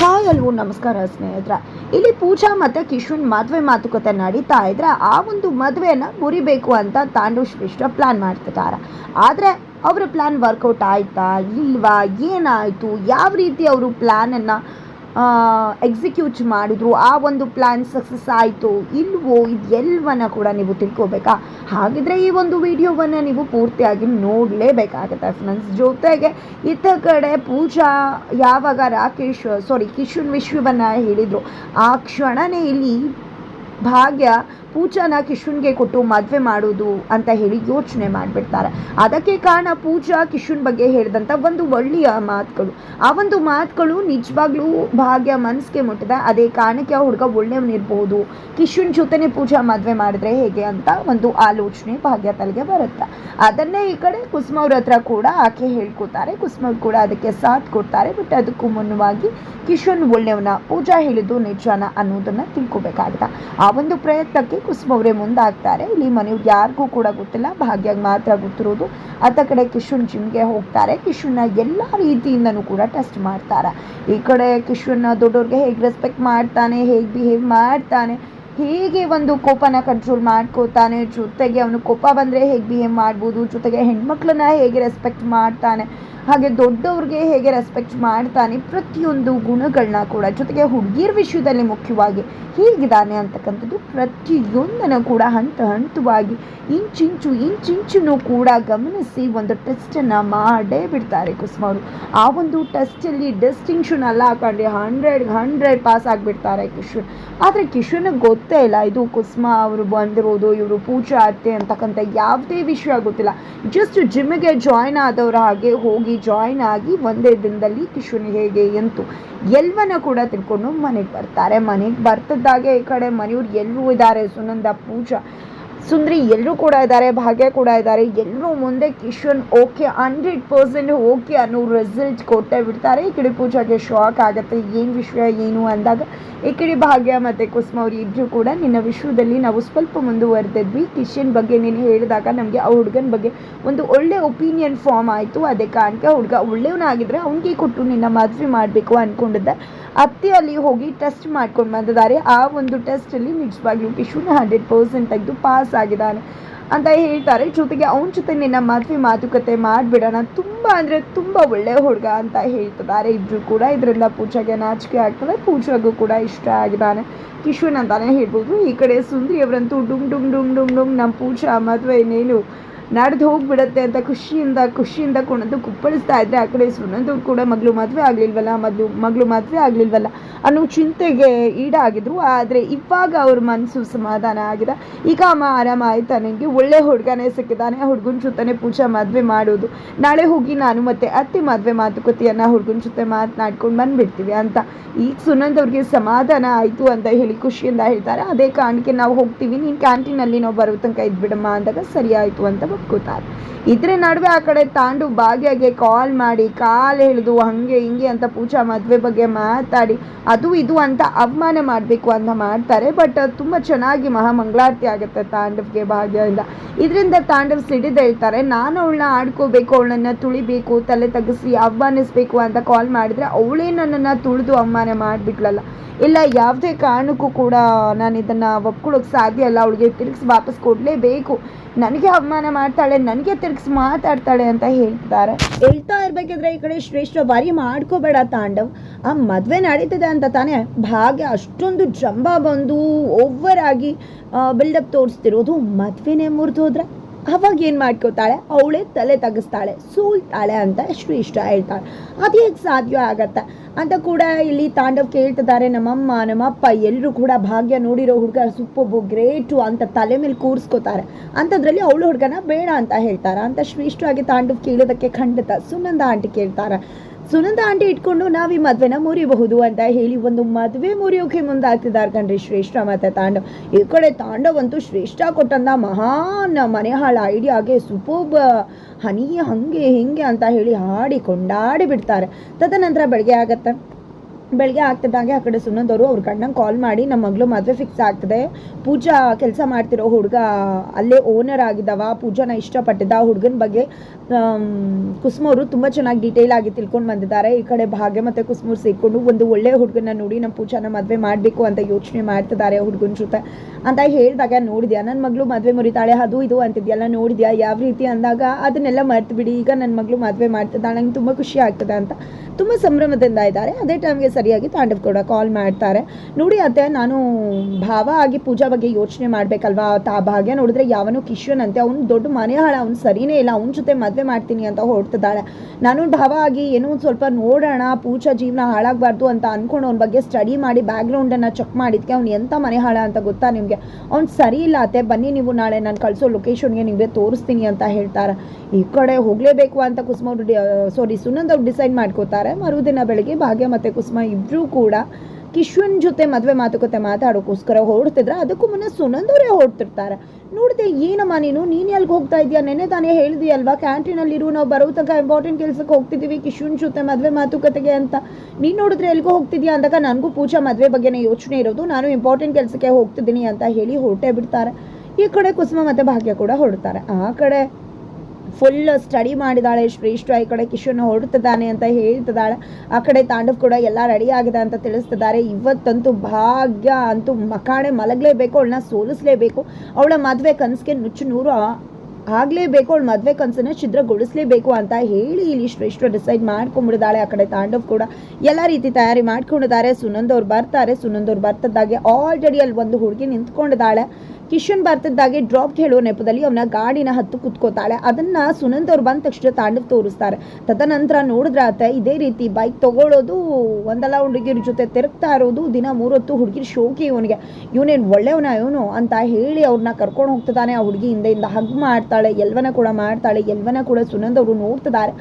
Hi ಅಲ್ವೋ, ನಮಸ್ಕಾರ ಸ್ನೇಹಿತರ. ಇಲ್ಲಿ ಪೂಜಾ ಮತ್ತು ಕಿಶುನ್ ಮದುವೆ ಮಾತುಕತೆ ನಡೀತಾ ಇದ್ರೆ ಆ ಒಂದು ಮದುವೆನ ಮುರಿಬೇಕು ಅಂತ ತಾಂಡು ಶ್ರೇಷ್ಠ ಪ್ಲಾನ್ ಮಾಡ್ತಿದ್ದಾರೆ. ಆದರೆ ಅವರ ಪ್ಲಾನ್ ವರ್ಕೌಟ್ ಆಯ್ತಾ, ಇಲ್ವಾ, ಏನಾಯಿತು, ಯಾವ ರೀತಿ ಅವರು ಪ್ಲ್ಯಾನನ್ನು ಎಕ್ಸಿಕ್ಯೂಟ್ ಮಾಡಿದ್ರು, ಆ ಒಂದು ಪ್ಲ್ಯಾನ್ ಸಕ್ಸಸ್ ಆಯಿತು, ಇಲ್ವೋ ಇದೆಲ್ಲವನ್ನ ಕೂಡ ನೀವು ತಿಳ್ಕೊಬೇಕಾ? ಹಾಗಿದ್ರೆ ಈ ಒಂದು ವಿಡಿಯೋವನ್ನು ನೀವು ಪೂರ್ತಿಯಾಗಿ ನೋಡಲೇಬೇಕಾಗುತ್ತೆ ಫ್ರೆಂಡ್ಸ್ ಜೊತೆಗೆ ಇತ್ತ ಕಡೆ ಪೂಜಾ ಯಾವಾಗ ರಾಕೇಶ್ ಸಾರಿ ಕಿಶುನ್ ವಿಶ್ವವನ್ನು ಹೇಳಿದರು. ಆ ಕ್ಷಣನೇ ಇಲ್ಲಿ ಭಾಗ್ಯ ಪೂಜಾನ ಕಿಶುನ್ಗೆ ಕೊಟ್ಟು ಮದುವೆ ಮಾಡೋದು ಅಂತ ಹೇಳಿ ಯೋಚನೆ ಮಾಡಿಬಿಡ್ತಾರೆ. ಅದಕ್ಕೆ ಕಾರಣ ಪೂಜಾ ಕಿಶುನ್ ಬಗ್ಗೆ ಹೇಳಿದಂಥ ಒಂದು ಒಳ್ಳೆಯ ಮಾತುಗಳು. ಆ ಒಂದು ಮಾತುಗಳು ನಿಜವಾಗ್ಲೂ ಭಾಗ್ಯ ಮನಸ್ಸಿಗೆ ಮುಟ್ಟಿದೆ ಅದೇ ಕಾರಣಕ್ಕೆ ಆ ಹುಡುಗ ಒಳ್ಳೆಯವನಿರ್ಬೋದು ಕಿಶುನ್ ಜೊತೆನೆ ಪೂಜಾ ಮದುವೆ ಮಾಡಿದ್ರೆ ಹೇಗೆ ಅಂತ ಒಂದು ಆಲೋಚನೆ ಭಾಗ್ಯ ತಲೆಗೆ ಬರುತ್ತೆ. ಅದನ್ನೇ ಈ ಕಡೆ ಕುಸುಮ ಅವ್ರ ಹತ್ರ ಕೂಡ ಆಕೆ ಹೇಳ್ಕೊತಾರೆ ಕುಸುಮ ಅವ್ರು ಕೂಡ ಅದಕ್ಕೆ ಸಾಥ್ ಕೊಡ್ತಾರೆ. ಬಟ್ ಅದಕ್ಕೂ ಮುನ್ನವಾಗಿ ಕಿಶುನ್ ಒಳ್ಳೆಯವನ ಪೂಜಾ ಹೇಳಿದ್ದು ನಿಜಾನ ಅನ್ನೋದನ್ನ ತಿಳ್ಕೊಬೇಕಾಗುತ್ತೆ ಆ ಒಂದು ಪ್ರಯತ್ನಕ್ಕೆ ಕುಸುಮ ಅವರೇ ಮುಂದಾಗ್ತಾರೆ. ಇಲ್ಲಿ ಮನೆಯವ್ರು ಯಾರಿಗೂ ಕೂಡ ಗೊತ್ತಿಲ್ಲ. ಭಾಗ್ಯಾಗಿ ಮಾತ್ರ ಗೊತ್ತಿರೋದು. ಅತ್ತ ಕಡೆ ಕಿಶನ್ ಜಿಮ್ಗೆ ಹೋಗ್ತಾರೆ. ಕಿಶನ್ನ ಎಲ್ಲ ರೀತಿಯಿಂದನೂ ಕೂಡ ಟೆಸ್ಟ್ ಮಾಡ್ತಾರೆ. ಈ ಕಡೆ ಕಿಶನ್ನ ದೊಡ್ಡವ್ರಿಗೆ ಹೇಗೆ ರೆಸ್ಪೆಕ್ಟ್ ಮಾಡ್ತಾನೆ, ಹೇಗೆ ಬಿಹೇವ್ ಮಾಡ್ತಾನೆ, ಹೇಗೆ ಒಂದು ಕೋಪನ ಕಂಟ್ರೋಲ್ ಮಾಡ್ಕೋತಾನೆ. ಜೊತೆಗೆ ಅವನು ಕೋಪ ಬಂದರೆ ಹೇಗೆ ಬಿಹೇವ್ ಮಾಡ್ಬೋದು? ಜೊತೆಗೆ ಹೆಣ್ಮಕ್ಳನ್ನ ಹೇಗೆ ರೆಸ್ಪೆಕ್ಟ್ ಮಾಡ್ತಾನೆ? ಹಾಗೆ ದೊಡ್ಡವ್ರಿಗೆ ಹೇಗೆ ರೆಸ್ಪೆಕ್ಟ್ ಮಾಡ್ತಾನೆ ಪ್ರತಿಯೊಂದು ಗುಣಗಳನ್ನ ಕೂಡ, ಜೊತೆಗೆ ಹುಡುಗಿಯರ ವಿಷಯದಲ್ಲಿ ಮುಖ್ಯವಾಗಿ ಹೀಗಿದ್ದಾನೆ ಅಂತಕ್ಕಂಥದ್ದು ಪ್ರತಿಯೊಂದನ್ನು ಕೂಡ ಹಂತ ಹಂತವಾಗಿ ಇಂಚಿಂಚು ಇಂಚಿಂಚು ಕೂಡ ಗಮನಿಸಿ ಒಂದು ಟೆಸ್ಟನ್ನು ಮಾಡೇ ಬಿಡ್ತಾರೆ ಕುಸುಮ ಅವರು. ಆ ಒಂದು ಟೆಸ್ಟಲ್ಲಿ ಡಿಸ್ಟಿಂಕ್ಷನ್ ಎಲ್ಲ ಹಾಕೊಂಡು ಹಂಡ್ರೆಡ್ ಹಂಡ್ರೆಡ್ ಪಾಸ್ ಆಗಿಬಿಡ್ತಾರೆ ಕಿಶನ್ ಆದರೆ ಕಿಶೋರ್ನಿಗೆ ಗೊತ್ತೇ ಇಲ್ಲ, ಇದು ಕುಸುಮ ಅವರು ಬಂದಿರೋದು, ಇವರು ಪೂಜಾ ಅತ್ತೆ ಅಂತಕ್ಕಂಥ ಯಾವುದೇ ವಿಷಯ ಗೊತ್ತಿಲ್ಲ. ಜಸ್ಟ್ ಜಿಮ್ಗೆ ಜಾಯ್ನ್ ಆದವರ ಹಾಗೆ ಹೋಗಿ ಜಾಯ್ನ್ ಆಗಿ ಒಂದೇ ದಿನದಲ್ಲಿ ಕಿಶುನಿ ಹೇಗೆ ಎಂತು ಎಲ್ವನ ಕೂಡ ತಿಳ್ಕೊಂಡು ಮನೆಗೆ ಬರ್ತಾರೆ. ಮನೆಗೆ ಬರ್ತದಾಗೆ ಈ ಕಡೆ ಮನೆಯವ್ರು ಎಲ್ಲೂ ಇದ್ದಾರೆ ಸುನಂದ, ಪೂಜಾ ಸುಂದ್ರಿ ಎಲ್ಲರೂ ಕೂಡ ಇದ್ದಾರೆ, ಭಾಗ್ಯ ಕೂಡ ಇದ್ದಾರೆ. ಎಲ್ಲರೂ ಮುಂದೆ Kishan okay, hundred percent okay ಅನ್ನೋ ರಿಸಲ್ಟ್ ಕೊಟ್ಟೇ ಬಿಡ್ತಾರೆ. ಈ ಕಡೆ ಪೂಜಾಗೆ ಶಾಕ್ ಆಗುತ್ತೆ. ಏನು ವಿಷಯ, ಏನು ಅಂದಾಗ ಈ ಕಡೆ ಭಾಗ್ಯ ಮತ್ತು ಕುಸುಮ ಅವ್ರು ಇಬ್ಬರು ಕೂಡ ನಿನ್ನ ವಿಶ್ವದಲ್ಲಿ ನಾವು ಸ್ವಲ್ಪ ಮುಂದುವರೆದಿದ್ವಿ. ಕಿಶನ್ ಬಗ್ಗೆ ನೀನು ಹೇಳಿದಾಗ ನಮಗೆ ಆ ಹುಡುಗನ ಬಗ್ಗೆ ಒಂದು ಒಳ್ಳೆ ಒಪಿನಿಯನ್ ಫಾರ್ಮ್ ಆಯಿತು. ಅದೇ ಕಾರಣಕ್ಕೆ ಹುಡುಗ ಒಳ್ಳೆಯವನಾಗಿದ್ದರೆ ಅವನಿಗೆ ಕೊಟ್ಟು ನಿನ್ನ ಮದುವೆ ಮಾಡಬೇಕು ಅಂದ್ಕೊಂಡಿದ್ದೆ ಅತ್ತೆ ಅಲ್ಲಿ ಹೋಗಿ ಟೆಸ್ಟ್ ಮಾಡ್ಕೊಂಡು ಬಂದಿದ್ದಾರೆ. ಆ ಒಂದು ಟೆಸ್ಟಲ್ಲಿ ನಿಜವಾಗ್ಲೂ ಕಿಶುನ ಹಂಡ್ರೆಡ್ ಪರ್ಸೆಂಟ್ ತೆಗೆದು ಪಾಸ್ ಆಗಿದ್ದಾನೆ ಅಂತ ಹೇಳ್ತಾರೆ. ಜೊತೆಗೆ ಅವನ ಜೊತೆ ನಿನ್ನ ಮದುವೆ ಮಾತುಕತೆ ಮಾಡಿಬಿಡೋಣ. ತುಂಬ ಅಂದರೆ ತುಂಬ ಒಳ್ಳೆಯ ಹುಡುಗ ಅಂತ ಹೇಳ್ತಿದ್ದಾರೆ. ಇಬ್ಬರು ಕೂಡ ಇದರಿಂದ ಪೂಜಾಗೆ ನಾಚಿಕೆ ಆಗ್ತದೆ. ಪೂಜಾಗೂ ಕೂಡ ಇಷ್ಟ ಆಗಿದ್ದಾನೆ. ಕಿಶ್ವನ್ ಅಂತಾನೆ ಹೇಳ್ಬೋದು. ಈ ಕಡೆ ಸುಂದರಿ ಅವರಂತೂ ಡುಮ್ ಡುಮ್ ಡುಮ್ ಡುಮ್ ಡುಮ್ ನಮ್ಮ ಪೂಜಾ ಮದುವೆ ಇನ್ನೇನು ನಡೆದು ಹೋಗ್ಬಿಡತ್ತೆ ಅಂತ ಖುಷಿಯಿಂದ ಖುಷಿಯಿಂದ ಕುಣಿದು ಕುಪ್ಪಳಿಸ್ತಾ ಇದ್ರೆ ಆ ಕಡೆ ಸುನಂದು ಕೂಡ ಮಗಳು ಮದುವೆ ಆಗಲಿಲ್ವಲ್ಲ? ಮಗಳು ಮಗಳು ಮದುವೆ ಆಗಲಿಲ್ವಲ್ಲ? ಅನ್ನೋ ಚಿಂತೆಗೆ ಈಡಾಗಿದ್ರು. ಆದರೆ ಇವಾಗ ಅವ್ರ ಮನಸ್ಸು ಸಮಾಧಾನ ಆಗಿದೆ. ಈಗ ಅಮ್ಮ ಆರಾಮ ಆಯ್ತಾ? ನನಗೆ ಒಳ್ಳೆ ಹುಡುಗನೇ ಸಿಕ್ಕಿದ್ದಾನೆ. ಆ ಹುಡುಗನ ಜೊತೆನೇ ಪೂಜಾ ಮದುವೆ ಮಾಡೋದು. ನಾಳೆ ಹೋಗಿ ನಾನು ಮತ್ತೆ ಅತ್ತೆ ಮದುವೆ ಮಾತುಕತೆಯನ್ನು ಹುಡುಗನ ಜೊತೆ ಮಾತನಾಡ್ಕೊಂಡು ಬಂದ್ಬಿಡ್ತೀವಿ ಅಂತ. ಈಗ ಸುನಂದ್ ಅವ್ರಿಗೆ ಸಮಾಧಾನ ಆಯಿತು ಅಂತ ಹೇಳಿ ಖುಷಿಯಿಂದ ಹೇಳ್ತಾರೆ. ಅದೇ ಕಾರಣಕ್ಕೆ ನಾವು ಹೋಗ್ತೀವಿ. ನೀನು ಕ್ಯಾಂಟೀನಲ್ಲಿ ನಾವು ಬರೋ ತನಕ ಇದ್ಬಿಡಮ್ಮ ಅಂದಾಗ ಸರಿ ಆಯಿತು ಅಂತ ಒಪ್ಕೋತಾರೆ. ಇದ್ರ ನಡುವೆ ಆ ಕಡೆ ತಾಂಡು ಭಾಗ್ಯಗೆ ಕಾಲ್ ಮಾಡಿ, ಕಾಲು ಎಳೆದು, ಹಂಗೆ, ಹಿಂಗೆ ಅಂತ ಪೂಜಾ ಮದ್ವೆ ಬಗ್ಗೆ ಮಾತಾಡಿ, ಅದು ಇದು ಅಂತ ಅವಮಾನ ಮಾಡಬೇಕು ಅಂತ ಮಾಡ್ತಾರೆ ಬಟ್ ತುಂಬಾ ಚೆನ್ನಾಗಿ ಮಹಾಮಂಗಳಾರತಿ ಆಗುತ್ತೆ ತಾಂಡವ್ಗೆ ಭಾಗ್ಯದಿಂದ. ಇದರಿಂದ ತಾಂಡವ್ ಸಿಡಿದು ಹೇಳ್ತಾರೆ ನಾನು ಅವಳನ್ನ ಆಡ್ಕೋಬೇಕು, ಅವಳನ್ನ ತುಳಿಬೇಕು, ತಲೆ ತಗ್ಗಿಸಿ ಅವಮಾನಿಸ್ಬೇಕು ಅಂತ ಕಾಲ್ ಮಾಡಿದ್ರೆ ಅವಳೇ ನನ್ನನ್ನ ತುಳಿದು ಅವಮಾನ ಮಾಡಿಬಿಟ್ಲಲ್ಲ ಇಲ್ಲ, ಯಾವುದೇ ಕಾರಣಕ್ಕೂ ಕೂಡ ನಾನು ಇದನ್ನು ಒಪ್ಕೊಳ್ಳೋಕೆ ಸಾಧ್ಯ ಇಲ್ಲ. ಅವಳಿಗೆ ತಿರುಗಿಸಿ ವಾಪಸ್ ಕೊಡಲೇಬೇಕು. ನನಗೆ ಅವಮಾನ ಮಾಡ್ತಾಳೆ ನನಗೆ ತಿರುಗಿಸಿ ಮಾತಾಡ್ತಾಳೆ ಅಂತ ಹೇಳ್ತಾರೆ ಹೇಳ್ತಾ ಇರ್ಬೇಕಿದ್ರೆ ಈ ಕಡೆ ಶ್ರೇಷ್ಠ ಬಾರಿ ಮಾಡ್ಕೋಬೇಡ ತಾಂಡವ್. ಆ ಮದುವೆ ನಡೀತಿದೆ ಅಂತ ತಾನೇ ಭಾಗ್ಯ ಅಷ್ಟೊಂದು ಜಂಬ ಬಂದು ಓವರ್ ಆಗಿ ಬಿಲ್ಡಪ್ ತೋರಿಸ್ತಿರೋದು ಮದುವೆನೇ ಮುರಿದು ಹೋದ್ರೆ ಅವಾಗ ಏನು ಮಾಡ್ಕೋತಾಳೆ ಅವಳೇ ತಲೆ ತಗ್ಗಿಸ್ತಾಳೆ ಸೋಲ್ತಾಳೆ ಅಂತ ಶ್ರೇಷ್ಠ ಹೇಳ್ತಾಳೆ. ಅದು ಹೇಗೆ ಸಾಧ್ಯ ಆಗತ್ತೆ? ಅಂತ ಕೂಡ ಇಲ್ಲಿ ತಾಂಡವ್ ಕೇಳ್ತಿದ್ದಾರೆ. ನಮ್ಮಮ್ಮ, ನಮ್ಮಪ್ಪ ಎಲ್ಲರೂ ಕೂಡ ಭಾಗ್ಯ ನೋಡಿರೋ ಹುಡುಗ ಸುಪ್ಪೊಬ್ಬು ಗ್ರೇಟು ಅಂತ ತಲೆ ಮೇಲೆ ಕೂರಿಸ್ಕೋತಾರೆ. ಅಂಥದ್ರಲ್ಲಿ ಅವಳು ಹುಡುಗನ ಬೇಡ ಅಂತ ಹೇಳ್ತಾರೆ? ಅಂತ ಶ್ರೇಷ್ಠವಾಗಿ ತಾಂಡವ್ ಕೇಳೋದಕ್ಕೆ ಖಂಡಿತ ಸುನಂದ ಆಂಟಿ ಕೇಳ್ತಾರೆ. ಸುನಂದ ಆಂಟಿ ಇಟ್ಕೊಂಡು ನಾವು ಈ ಮದುವೆನ ಮುರಿಬಹುದು ಅಂತ ಹೇಳಿ ಒಂದು ಮದುವೆ ಮುರಿಯೋಕೆ ಮುಂದಾಗ್ತಿದ್ದಾರೆ ಕಣ್ರಿ ಶ್ರೇಷ್ಠ ಮತ್ತು ತಾಂಡವ್. ಈ ಕಡೆ ತಾಂಡವ್ ಅಂತೂ ಶ್ರೇಷ್ಠ ಕೊಟ್ಟಂತ ಮಹಾನ್ ಮನೆ ಹಾಳ ಐಡಿಯಾಗೆ ಸೂಪರ್ಬ್ ಹನಿ ಹಂಗೆ ಹಿಂಗೆ ಅಂತ ಹೇಳಿ ಹಾಡಿ ಕೊಂಡಾಡಿ ಬಿಡ್ತಾರೆ. ತದನಂತರ ಬೆಳಗ್ಗೆ ಆಗತ್ತೆ. ಬೆಳಗ್ಗೆ ಆಗ್ತಿದ್ದಂಗೆ ಆ ಕಡೆ ಸುನಂದವರು ಅವ್ರ ಗಂಡಂಗೆ ಕಾಲ್ ಮಾಡಿ ನಮ್ಮ ಮಗಳು ಮದುವೆ ಫಿಕ್ಸ್ ಆಗ್ತದೆ. ಪೂಜಾ ಕೆಲಸ ಮಾಡ್ತಿರೋ ಹುಡುಗ ಅಲ್ಲೇ ಓನರ್ ಆಗಿದ್ದಾವ. ಪೂಜಾನ ಇಷ್ಟಪಟ್ಟಿದ್ದ. ಆ ಹುಡುಗನ ಬಗ್ಗೆ ಕುಸುಮವರು ತುಂಬ ಚೆನ್ನಾಗಿ ಡೀಟೇಲ್ ಆಗಿ ತಿಳ್ಕೊಂಡು ಬಂದಿದ್ದಾರೆ. ಈ ಕಡೆ ಭಾಗ್ಯ ಮತ್ತು ಕುಸುಮೂರು ಸೇರಿಕೊಂಡು ಒಂದು ಒಳ್ಳೆಯ ಹುಡುಗನ ನೋಡಿ ನಮ್ಮ ಪೂಜಾನ ಮದುವೆ ಮಾಡಬೇಕು ಅಂತ ಯೋಚನೆ ಮಾಡ್ತಿದ್ದಾರೆ ಹುಡುಗನ ಜೊತೆ. ಅಂತ ಹೇಳಿದಾಗ, ನೋಡಿದ್ಯಾ? ನನ್ನ ಮಗಳು ಮದುವೆ ಮುರಿತಾಳೆ, ಅದು ಇದು ಅಂತಿದ್ಯಲ್ಲ, ನೋಡಿದ್ಯಾ? ಯಾವ ರೀತಿ ಅಂದಾಗ, ಅದನ್ನೆಲ್ಲ ಮರ್ತು ಬಿಡಿ ಈಗ ನನ್ನ ಮಗಳು ಮದುವೆ ಮಾಡ್ತಿದ್ದಾಳೆ, ನಂಗೆ ತುಂಬ ಖುಷಿ ಆಗ್ತದೆ ಅಂತ. ತುಂಬ ಸಂಭ್ರಮದಿಂದ ಇದ್ದಾರೆ. ಅದೇ ಟೈಮ್ಗೆ ಸರಿಯಾಗಿ ತಾಂಡವ್ ಕೂಡ ಕಾಲ್ ಮಾಡ್ತಾರೆ. ನೋಡಿ ಅತ್ತೆ, ನಾನು ಭಾವ ಆಗಿ ಪೂಜಾ ಬಗ್ಗೆ ಯೋಚನೆ ಮಾಡಬೇಕಲ್ವಾ? ತಾ ಭಾಗ್ಯ ನೋಡಿದ್ರೆ ಯಾವನು ಕಿಶನ್ ಅಂತೆ ಅವ್ನು ದೊಡ್ಡ ಮನೆ ಹಾಳ, ಅವ್ನು ಸರಿನೇ ಇಲ್ಲ, ಅವ್ನ ಜೊತೆ ಮದುವೆ ಮಾಡ್ತೀನಿ ಅಂತ ಹೊರಡ್ತಿದ್ದಾಳೆ. ನಾನು ಭಾವ ಆಗಿ ಏನೋ ಒಂದು ಸ್ವಲ್ಪ ನೋಡೋಣ, ಪೂಜಾ ಜೀವನ ಹಾಳಾಗಬಾರ್ದು ಅಂತ ಅನ್ಕೊಂಡು ಅವ್ನ ಬಗ್ಗೆ ಸ್ಟಡಿ ಮಾಡಿ ಬ್ಯಾಕ್ಗ್ರೌಂಡನ್ನು ಚೆಕ್ ಮಾಡಿದ್ಕೆ ಅವ್ನು ಎಂಥ ಮನೆ ಹಾಳ ಅಂತ ಗೊತ್ತಾ ನಿಮಗೆ? ಅವ್ನು ಸರಿ ಇಲ್ಲ ಅತ್ತೆ, ಬನ್ನಿ ನೀವು ನಾಳೆ ನಾನು ಕಳಿಸೋ ಲೊಕೇಶನ್ಗೆ ನಿಮಗೆ ತೋರಿಸ್ತೀನಿ ಅಂತ ಹೇಳ್ತಾರೆ. ಈ ಕಡೆ ಹೋಗಲೇಬೇಕು ಅಂತ ಕುಸುಮ ಸಾರಿ ಸುನಂದ್ ಅವ್ರು ಡಿಸೈಡ್ ಮಾಡ್ಕೋತಾರೆ. ಮರುದಿನ ಬೆಳಗ್ಗೆ ಭಾಗ್ಯ ಮತ್ತು ಕುಸುಮ ಇಬ್ಬರೂ ಕೂಡ ಕಿಶ್ವನ್ ಜೊತೆ ಮದುವೆ ಮಾತುಕತೆ ಮಾತಾಡೋಕ್ಕೋಸ್ಕರ ಹೊರಡ್ತಿದ್ರೆ ಅದಕ್ಕೂ ಮುನ್ನ ಸುನಂದ್ ಅವರೇ ಹೊರಡ್ತಿರ್ತಾರೆ. ನೋಡಿದೆ, ಏನಮ್ಮ ನೀನು? ನೀನು ಎಲ್ಲಿಗೆ ಹೋಗ್ತಾ ಇದೆಯಾ? ನೆನ್ನೆ ತಾನೇ ಹೇಳಿದೆಯಲ್ವಾ, ಕ್ಯಾಂಟೀನಲ್ಲಿರು, ನಾವು ಬರೋ ತನಕ ಇಂಪಾರ್ಟೆಂಟ್ ಕೆಲಸಕ್ಕೆ ಹೋಗ್ತಿದ್ದೀವಿ ಕಿಶುನ್ ಜೊತೆ ಮದುವೆ ಮಾತುಕತೆಗೆ ಅಂತ. ನೀನು ನೋಡಿದ್ರೆ ಎಲ್ಲಿಗೋ ಹೋಗ್ತಿದ್ಯಾ ಅಂದಾಗ ನನಗೂ ಪೂಜಾ ಮದುವೆ ಬಗ್ಗೆನೇ ಯೋಚನೆ ಇರೋದು, ನಾನು ಇಂಪಾರ್ಟೆಂಟ್ ಕೆಲಸಕ್ಕೆ ಹೋಗ್ತಿದ್ದೀನಿ ಅಂತ ಹೇಳಿ ಹೊರಟೇ ಬಿಡ್ತಾರೆ. ಈ ಕಡೆ ಕುಸುಮ ಮತ್ತು ಭಾಗ್ಯ ಕೂಡ ಹೊರಡ್ತಾರೆ. ಆ ಕಡೆ ಫುಲ್ ಸ್ಟಡಿ ಮಾಡಿದಾಳೆ. ಶ್ರೇಷ್ಠ ಈ ಕಡೆ ಕಿಶನ್ ಹೊರಡ್ತಿದ್ದಾನೆ ಅಂತ ಹೇಳ್ತಿದ್ದಾಳೆ. ಆ ಕಡೆ ತಾಂಡವ್ ಕೂಡ ಎಲ್ಲ ರೆಡಿ ಆಗಿದೆ ಅಂತ ತಿಳಿಸ್ತಿದ್ದಾರೆ. ಇವತ್ತಂತೂ ಭಾಗ್ಯ ಅಂತೂ ಮಕಾಣೆ ಮಲಗಲೇಬೇಕು, ಅವಳನ್ನ ಸೋಲಿಸ್ಲೇಬೇಕು. ಅವಳ ಮದುವೆ ಕನಸಿಗೆ ನುಚ್ಚು ನೂರು ಆಗ್ಲೇಬೇಕು, ಅವಳು ಮದುವೆ ಕನಸನ್ನ ಛಿದ್ರಗೊಳಿಸ್ಲೇಬೇಕು ಅಂತ ಹೇಳಿ ಇಲ್ಲಿ ಶ್ರೇಷ್ಠ ಡಿಸೈಡ್ ಮಾಡ್ಕೊಂಡ್ಬಿಡಿದಾಳೆ ಆ ಕಡೆ ತಾಂಡವ್ ಕೂಡ ಎಲ್ಲ ರೀತಿ ತಯಾರಿ ಮಾಡ್ಕೊಂಡಿದ್ದಾರೆ. ಸುನಂದ್ ಅವ್ರು ಬರ್ತಾರೆ. ಸುನಂದ್ ಅವ್ರು ಬರ್ತಿದ್ದಾಗೆ ಆಲ್ರೆಡಿ ಅಲ್ಲಿ ಒಂದು ಹುಡುಗಿ ನಿಂತ್ಕೊಂಡಿದ್ದಾಳೆ. ಕಿಶನ್ ಬರ್ತಿದ್ದಾಗೆ ಡ್ರಾಪ್ ಹೇಳೋ ನೆಪದಲ್ಲಿ ಅವನ ಗಾಡಿನ ಹತ್ತು ಕುತ್ಕೋತಾಳೆ. ಅದನ್ನ ಸುನಂದ್ ಅವ್ರು ಬಂದ ತಕ್ಷಣ ತಾಂಡವ್ ತೋರಿಸ್ತಾರೆ. ತದನಂತರ ನೋಡಿದ್ರೆ ಆತ ಇದೇ ರೀತಿ ಬೈಕ್ ತಗೊಳ್ಳೋದು ಒಂದಲ್ಲ ಹುಡುಗಿರ ಜೊತೆ ತಿರುಗ್ತಾ ಇರೋದು, ದಿನ ಮೂರೊತ್ತು ಹುಡುಗಿರ್ ಶೋಕಿ ಇವನಿಗೆ. ಇವನೇನು ಒಳ್ಳೆಯವನ ಇವನು? ಅಂತ ಹೇಳಿ ಅವ್ರನ್ನ ಕರ್ಕೊಂಡು ಹೋಗ್ತಿದ್ದಾನೆ ಆ ಹುಡುಗಿ ಹಿಂದೆಯಿಂದ ಹಗ್ ಮಾಡ್ತಾಳೆ. ಎಲ್ವನ ಕೂಡ ಮಾಡ್ತಾಳೆ ಎಲ್ವನ ಕೂಡ ಸುನಂದ್ ಅವರು ನೋಡ್ತಿದ್ದಾರೆ.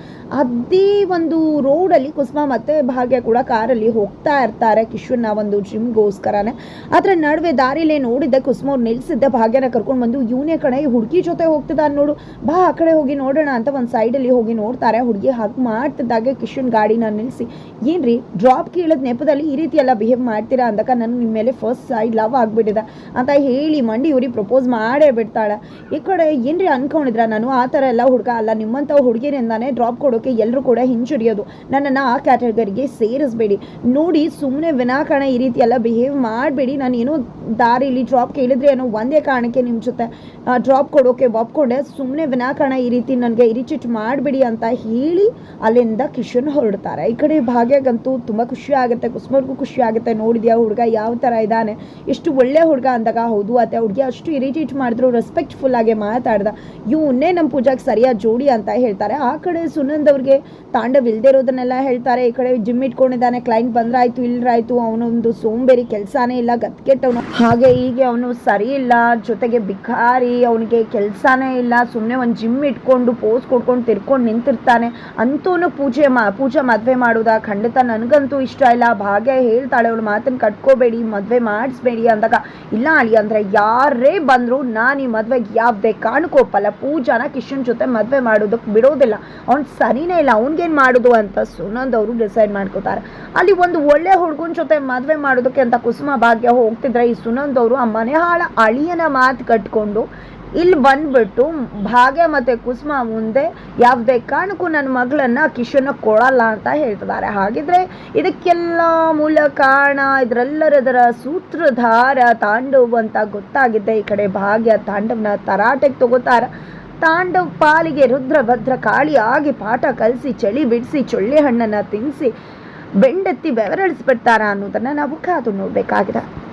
ಅದೇ ಒಂದು ರೋಡಲ್ಲಿ ಕುಸುಮ ಮತ್ತೆ ಭಾಗ್ಯ ಕೂಡ ಕಾರಲ್ಲಿ ಹೋಗ್ತಾ ಇರ್ತಾರೆ ಕಿಶೋರ್ನ ಒಂದು ಜಿಮ್ಗೋಸ್ಕರನೇ ಆದರೆ ನಡುವೆ ದಾರಿಲೇ ನೋಡಿದ್ದೆ ಕುಸುಮ ಅವ್ರು ನಿಲ್ಸಿದ್ದೆ, ಭಾಗ್ಯನ ಕರ್ಕೊಂಡು ಬಂದು, ಇವನೇ ಕಡೆ ಹುಡುಗಿ ಜೊತೆ ಹೋಗ್ತಿದ್ದಾನೆ ನೋಡು, ಬಾ ಆ ಕಡೆ ಹೋಗಿ ನೋಡೋಣ ಅಂತ ಒಂದು ಸೈಡಲ್ಲಿ ಹೋಗಿ ನೋಡ್ತಾರೆ, ಹುಡುಗಿ ಹಗ್ ಮಾಡ್ತಿದ್ದಾಗೆ ಕಿಶನ್ ಗಾಡಿನ ನಿಲ್ಲಿಸಿ ಏನ್ರಿ ಡ್ರಾಪ್ ಕೇಳಿದ ನೆಪದಲ್ಲಿ ಈ ರೀತಿ ಎಲ್ಲ ಬಿಹೇವ್ ಮಾಡ್ತೀರಾ ಅಂದಾಗ ನನ್ನ ನಿಮ್ಮ ಮೇಲೆ ಫಸ್ಟ್ ಸೈಡ್ ಲವ್ ಆಗಿಬಿಟ್ಟಿದೆ ಅಂತ ಹೇಳಿ ಮಂಡಿ ಇವ್ರಿಗೆ ಪ್ರಪೋಸ್ ಮಾಡೇ ಬಿಡ್ತಾಳೆ. ಈ ಕಡೆ ಏನ್ರಿ ಅನ್ಕೊಂಡಿದ್ರ ನಾನು? ಆ ಥರ ಎಲ್ಲ ಹುಡುಗ ಅಲ್ಲ. ನಿಮ್ಮಂಥ ಹುಡುಗಿರಿಂದಾನೇ ಡ್ರಾಪ್ ಕೊಡೋಕೆ ಎಲ್ಲರೂ ಕೂಡ ಹಿಂಜರಿಯೋದು ನನ್ನನ್ನು ಆ ಕ್ಯಾಟಗರಿಗೆ ಸೇರಿಸ್ಬೇಡಿ. ನೋಡಿ ಸುಮ್ಮನೆ ವಿನಾಕಾರಣ ಈ ರೀತಿ ಎಲ್ಲ ಬಿಹೇವ್ ಮಾಡಬೇಡಿ. ನಾನು ಏನೋ ದಾರಿಲಿ ಡ್ರಾಪ್ ಕೇಳಿದ್ರೆ ಏನೋ ಒಂದೇ ಕಾರಣಕ್ಕೆ ನಿಮ್ಮ ಜೊತೆ ಡ್ರಾಪ್ ಕೊಡೋಕೆ ಒಪ್ಕೊಂಡೆ. ಸುಮ್ಮನೆ ವಿನಾಕಾರಣ ಈ ರೀತಿ ನನಗೆ ಇರಿಚಿಟ್ ಮಾಡಬೇಡಿ ಅಂತ ಹೇಳಿ ಅಲ್ಲಿಂದ ಕಿಶನ್ ಹೊರಡ್ತಾರೆ. ಈ ಕಡೆ ಭಾಗ್ಯಗಂತೂ ತುಂಬ ಖುಷಿ ಆಗುತ್ತೆ. ಕುಸುಮರ್ಗೂ ಖುಷಿ ಆಗುತ್ತೆ. ನೋಡಿದ್ಯಾ ಹುಡುಗ ಯಾವ ಥರ ಇದ್ದಾನೆ? ಎಷ್ಟು ಒಳ್ಳೆ ಹುಡುಗ ಅಂದಾಗ ಹೌದು. ಅಥವಾ ಹುಡುಗಿ ಅಷ್ಟು ಇರಿಟೇಟ್ ಮಾಡಿದ್ರು ರೆಸ್ಪೆಕ್ಟ್ಫುಲ್ ಆಗಿ ಮಾತಾಡ್ದ. ಇವನ್ನೇ ನಮ್ಮ ಪೂಜಾಗೆ ಸರಿಯಾದ ಜೋಡಿ ಅಂತ ಹೇಳ್ತಾರೆ. ಆ ಕಡೆ ಸುನಂದ್ ಅವ್ರಿಗೆ ತಾಂಡವ್ ಇಲ್ಲದೆ ಇರೋದನ್ನೆಲ್ಲ ಹೇಳ್ತಾರೆ. ಈ ಕಡೆ ಜಿಮ್ ಇಟ್ಕೊಂಡಿದ್ದಾನೆ ಕ್ಲೈಂಟ್ ಬಂದ್ರಾಯ್ತು, ಇಲ್ರಾಯ್ತು, ಅವನೊಂದು ಸೋಂಬೇರಿ ಕೆಲಸನೇ ಇಲ್ಲ ಗತ್ಕೆಟ್ಟವನು ಹಾಗೆ ಹೀಗೆ ಅವನು ಸರಿ ಇಲ್ಲ, ಜೊತೆಗೆ ಬಿಕಾರಿ ಅವನಿಗೆ ಕೆಲಸನೇ ಇಲ್ಲ ಸುಮ್ಮನೆ ಒಂದು ಜಿಮ್ ಇಟ್ಕೊಂಡು ಪೋಸ್ ಕೊಡ್ಕೊಂಡು ತಿರ್ಕೊಂಡು ನಿಂತಿರ್ತಾನೆ. ಅಂತೂ ಪೂಜೆ ಮಾ, ಪೂಜಾ ಮದುವೆ ಮಾಡೋದಾ. ಖಂಡಿತ ನನಗಂತೂ ಇಷ್ಟ ಇಲ್ಲ. ಭಾಗ್ಯ ಹೇಳ್ತಾಳೆ, ಅವಳು ಮಾತನ್ನು ಕಟ್ಕೋಬೇಡಿ, ಮದುವೆ ಮಾಡಿಸ್ಬೇಡಿ ಅಂದಾಗ, ಇಲ್ಲ ಅಳಿ ಅಂದರೆ ಯಾರೇ ಬಂದರೂ ನಾನು ಈ ಮದುವೆಗೆ ಯಾವುದೇ ಪೂಜಾನ ಕಿಶನ್ ಜೊತೆ ಮದುವೆ ಮಾಡೋದಕ್ಕೆ ಬಿಡೋದಿಲ್ಲ. ಅವ್ನು ಸರಿನೇ ಇಲ್ಲ, ಅವ್ನಿಗೇನು ಮಾಡೋದು ಅಂತ ಸುನಂದ್ ಅವರು ಡಿಸೈಡ್ ಮಾಡ್ಕೋತಾರೆ. ಅಲ್ಲಿ ಒಂದು ಒಳ್ಳೆ ಹುಡುಗನ ಜೊತೆ ಮದುವೆ ಮಾಡೋದಕ್ಕೆ ಅಂತ ಕುಸುಮ ಭಾಗ್ಯ ಹೋಗ್ತಿದ್ರೆ ಈ ಸುನಂದ್ ಅವರು ಆ ಮನೆ ಹಾಳ, ಅಳಿಯನ ಮಾತು ಕಟ್ಕೊಂಡು ಇಲ್ಲಿ ಬಂದ್ಬಿಟ್ಟು ಭಾಗ್ಯ ಮತ್ತು ಕುಸುಮ ಮುಂದೆ ಯಾವುದೇ ಕಾರಣಕ್ಕೂ ನನ್ನ ಮಗಳನ್ನ ಕಿಶನ ಕೊಡಲ್ಲ ಅಂತ ಹೇಳ್ತಿದ್ದಾರೆ. ಹಾಗಿದ್ರೆ ಇದಕ್ಕೆಲ್ಲ ಮೂಲ ಕಾರಣ ಇದರೆಲ್ಲರದರ ಸೂತ್ರಧಾರ ತಾಂಡವ್ ಅಂತ ಗೊತ್ತಾಗಿದೆ. ಈ ಕಡೆ ಭಾಗ್ಯ ತಾಂಡವ್ನ ತರಾಟೆಗೆ ತಗೋತಾರ. ತಾಂಡವ್ ಪಾಲಿಗೆ ರುದ್ರಭದ್ರ ಆಗಿ ಪಾಠ ಕಲಿಸಿ, ಚಳಿ ಬಿಡಿಸಿ, ಚೊಳ್ಳೆ ಹಣ್ಣನ್ನು ತಿನ್ನಿಸಿ ಬೆಂಡೆತ್ತಿ ಬೆವರಳಿಸ್ಬಿಡ್ತಾರ ಅನ್ನೋದನ್ನು ನಾವು ಕಾದು ನೋಡಬೇಕಾಗಿದೆ.